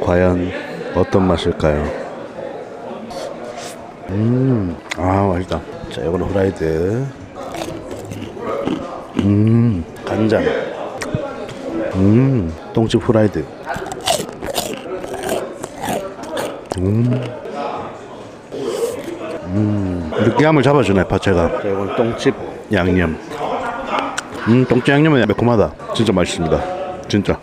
과연 어떤 맛일까요? 음, 아 맛있다. 자, 이거는 후라이드. 음, 간장. 음, 똥집 후라이드. 음, 음, 느끼함을 잡아주네 파채가. 자, 이건 똥집 양념. 음, 똥집 양념은 매콤하다. 진짜 맛있습니다. 진짜.